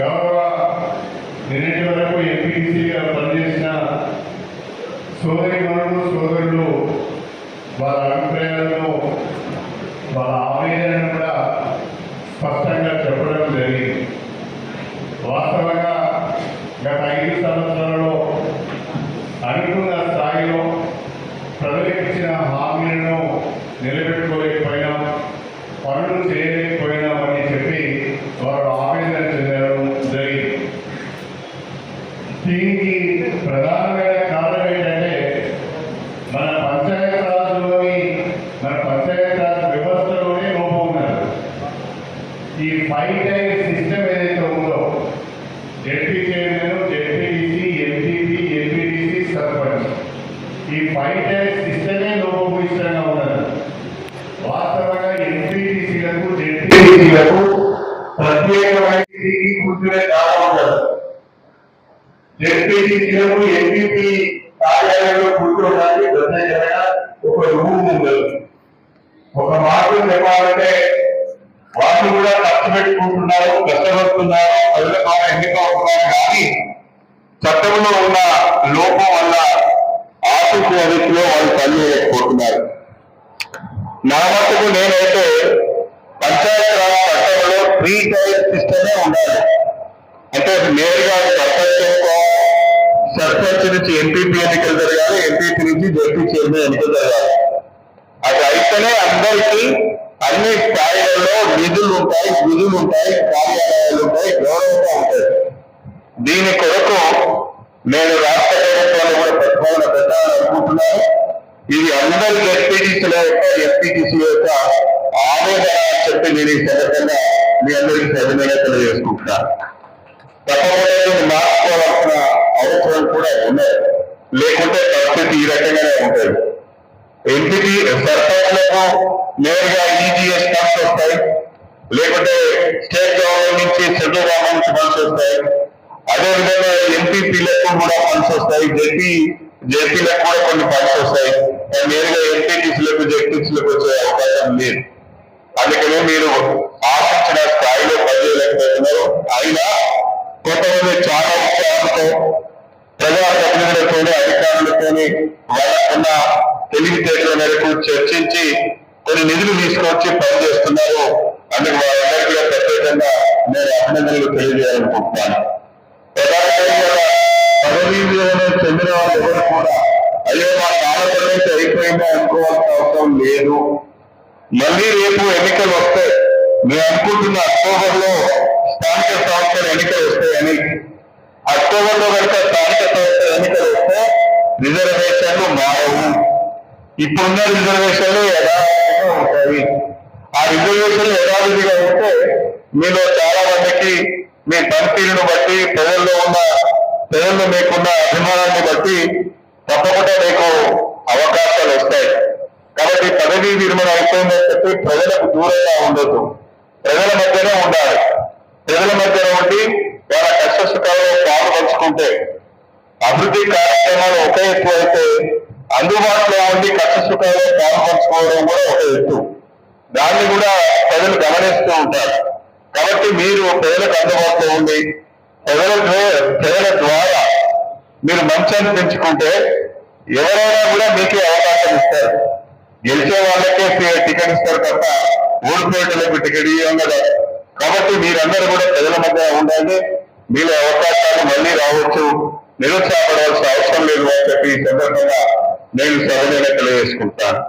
గౌరవ నిన్నటి వరకు ఎంపీటీసీగా పనిచేసిన సోదరి మనులు సోదరులు వాళ్ళ అభిప్రాయాలను వాళ్ళ ఆవేదనను కూడా స్పష్టంగా చెప్పడం జరిగింది. వాస్తవంగా గత ఐదు సంవత్సరాలలో అనుకున్న స్థాయిలో ప్రజలకు ఇచ్చిన హామీలను నిలబెట్టుకోలేకపోయినా. పనులు చేయలేకపోయినామని ఈ సిస్టమే లోపభూయిష్టంగా వాస్తవంగా ఎంపీటీసీలకు జెడ్పీటీసీలకు ప్రత్యేకమైన కూర్చునే కాలం ఉండదు జెడ్పీటీసీలకు ఎంపీపీ కార్యాలయంలో ప్రత్యేకమైన ఒక రూమ్ ఉండదు ఒక మార్గం చెప్పాలంటే వాళ్ళు కూడా ఖర్చు పెట్టుకుంటున్నారు కష్టపడుతున్నారు ప్రజల ఎన్నిక అవుతున్నారు కానీ చట్టంలో ఉన్న లోపం వల్ల ఆఫీసు వ్యవస్థలో వాళ్ళు పనిచేయలేకపోతున్నారు నా మటుకు నేనైతే పంచాయతీ రాజ్ చట్టంలో ప్రీ టైర్ సిస్టమే ఉండాలి. అంటే నేరుగా సర్పంచ్ సర్పంచ్ నుంచి ఎంపీపీ ఎన్నికలు జరగాలి ఎంపీపీ నుంచి జడ్పీ చైర్మన్ ఎన్నికలు జరగాలి. అది అయితేనే అందరికీ అన్ని స్థాయిలలో నిధులు ఉంటాయి విధులు ఉంటాయి కార్యాలయాలు ఉంటాయి గౌరవంగా ఉంటాయి. దీని కొరకు నేను రాష్ట్ర పెట్టాలనుకుంటున్నాను ఇది అందరి ఎస్పీటీసీల యొక్క ఎస్పీటీసీ యొక్క ఆవేదన అని చెప్పి నేను ఈ సందర్భంగా మీ అందరికీ సవినయంగా తెలియజేసుకుంటున్నాను తప్పకుండా మార్చుకోవాల్సిన అవసరం కూడా ఉన్నది. లేకుంటే పరిస్థితి ఈ రకంగానే ఉంటుంది. ఎంపీటీ సర్పంచ్లకు నేరుగా ఈజీఎస్ ఫండ్స్ వస్తాయి. లేకుంటే స్టేట్ గవర్నమెంట్ నుంచి సెంట్రల్ గవర్నమెంట్ నుంచి ఫండ్స్ వస్తాయి. అదేవిధంగా ఎంపీపీలకు కూడా ఫండ్స్ వస్తాయి. జెడ్పీ జేపీలకు కూడా కొన్ని ఫండ్స్ వస్తాయి. కానీ నేరుగా ఎంపీటీసీలకు జెడ్పీసీలకు వచ్చే అవకాశం లేదు. అందుకనే మీరు ఆశించిన స్థాయిలో పనిచేయలేకపోతున్నారు. అయినా కొంతమంది చాలా ఉత్సాహంతో ప్రజాప్రతినిధులతోని అధికారులతోని వాళ్ళకున్న తెలివితేటల మేరకు చర్చించి కొన్ని నిధులు తీసుకొచ్చి పనిచేస్తున్నారు. అందుకు వారందరికీ ప్రత్యేకంగా నేను అభినందనలు తెలియజేయాలనుకుంటున్నాను. ప్రధానంగా పదవీ కూడా. అయ్యో మా కాలపరిమితి అయిపోయిందా అనుకోవాల్సిన అవసరం లేదు. మళ్ళీ రేపు ఎన్నికలు వస్తాయి. మేము అనుకుంటున్న అక్టోబర్లో స్థానిక సంస్థల ఎన్నికలు వస్తాయని. అక్టోబర్లో కనుక స్థానిక సంస్థల ఎన్నికలు వస్తే రిజర్వేషన్లు మారవు. ఇప్పుడున్న రిజర్వేషన్లు యథావిధిగా ఉంటాయి. ఆ రిజర్వేషన్లు యథావిధిగా ఉంటే మీలో చాలా మందికి మీ పనితీరును బట్టి ప్రజల్లో ఉన్న పేర్లు మీకున్న అభిమానాన్ని బట్టి తప్పకుండా మీకు అవకాశాలు వస్తాయి. కాబట్టి పదవీ విరమణ అయిపోయిందని చెప్పి ప్రజలకు దూరంగా ఉండొద్దు. ప్రజల మధ్యనే ఉండాలి. ప్రజల మధ్యన ఉండి వాళ్ళ కష్ట సుఖాల్లో పాలు పంచుకుంటే అభివృద్ధి కార్యక్రమాలు ఒక ఎత్తు అయితే అందుబాటులో ఉండి కష్ట సుఖాల్లో పాలు పంచుకోవడం కూడా ఒక ఎత్తు. దాన్ని కూడా ప్రజలు గమనిస్తూ ఉంటారు. కాబట్టి మీరు ప్రజలకు అందుబాటులో ఉండి ప్రజల ద్వా- ద్వారా మీరు మంచాన్ని పెంచుకుంటే ఎవరైనా కూడా మీకే అవకాశం ఇస్తారు. గెలిచే వాళ్ళకే టికెట్ ఇస్తారు తప్ప ఓడిపోయేటలకు టికెట్ ఇవ్వం కదా. కాబట్టి మీరందరూ కూడా ప్రజల మధ్య ఉండాలి మీలో అవకాశాలు మళ్ళీ రావచ్చు. నిరుత్సాహపడవలసిన అవసరం లేదు అని చెప్పి ఈ సందర్భంగా నేను సభలో తెలియజేసుకుంటాను.